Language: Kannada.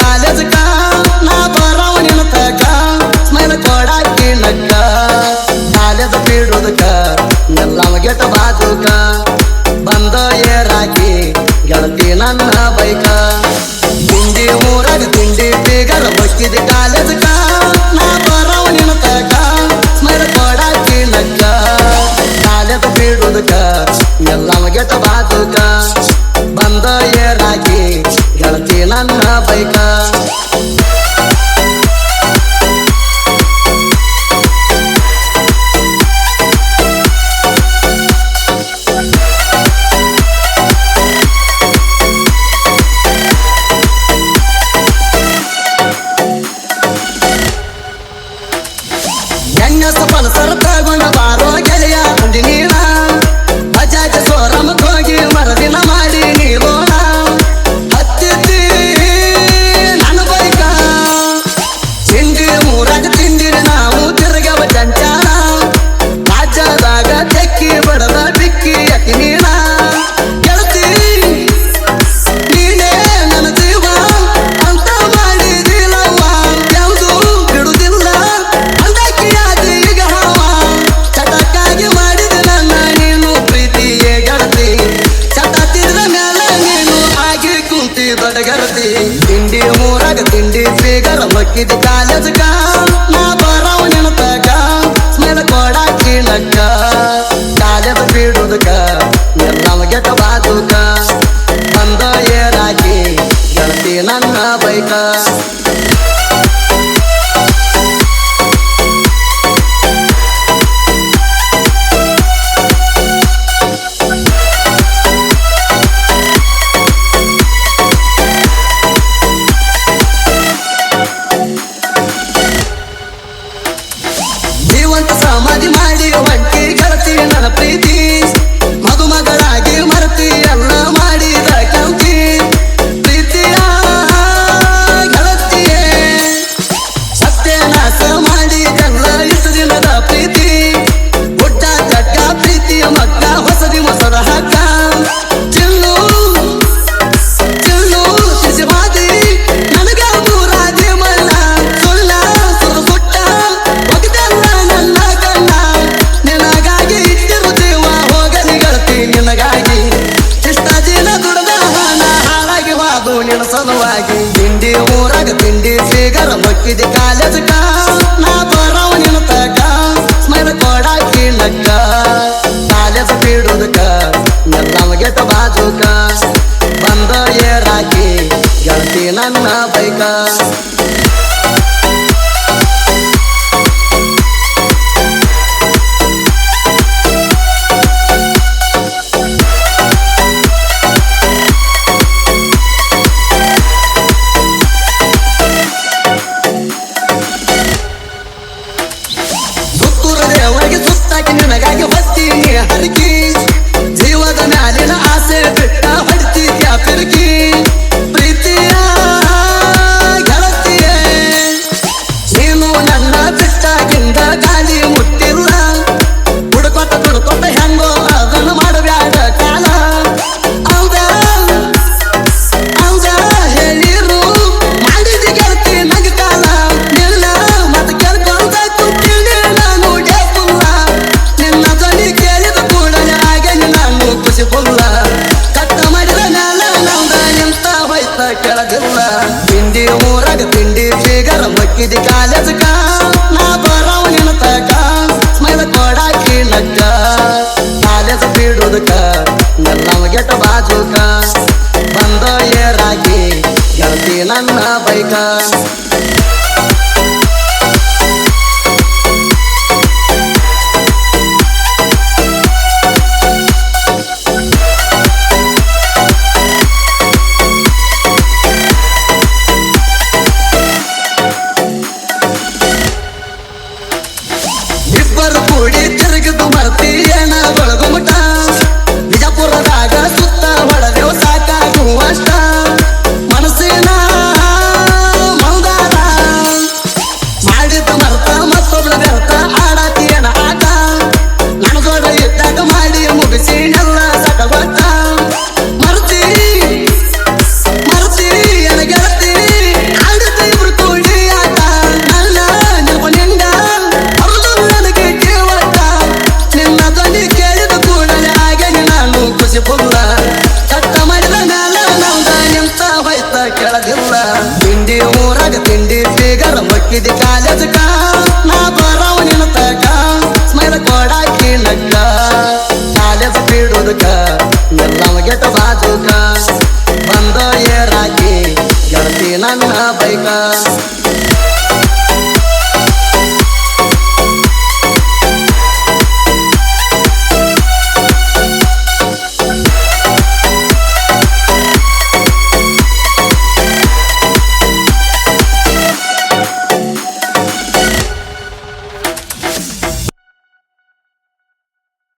ಕಾಲೇಜಕ್ಕ ನಾ ಕಾಲೇಜ ಬಿಡುದಕ್ಕ ಬಾಜುಕ ಬಂದ ಏರಾಕಿ, ಗೆಳತಿ ನನ್ನ ಬೈಕ. ತಿಂಡಿ ಊರಾಗ ತಿಂಡಿ ಬೀಗರ ಬಕ್ಕಿದ ಕಾಲೇಜ್ ಮಂದಿ ಊರಾಗ ತಿಂಡಿ, ಸಿಗರ ಮಕ್ಕಿದ ಕಾಲೇಜಕ ನಾ ಬರೋ ನಿಂತಾಗ ಸ್ಮೈಲ್ ನಕ್ಕ. ಕಾಲೇಜ್ ಬಿಡುದಕ ನಲ್ಲಮಗೆ ಬಾಜುಕ. ಬಂದ ಏರಾಕಿ ಗೆಳತಿ ನನ್ನ ಬೈಕ. किती कालच का ಇದಿ ಕಾಲೇಜಕ. ನಾ ಬರವ ನಿನ್ನ ತಕ. ಕಾಲೇಜ್ ಬಂದ ಏರಾಕಿ ಗೆಳತಿ ನನ್ನ ಬೈಕ.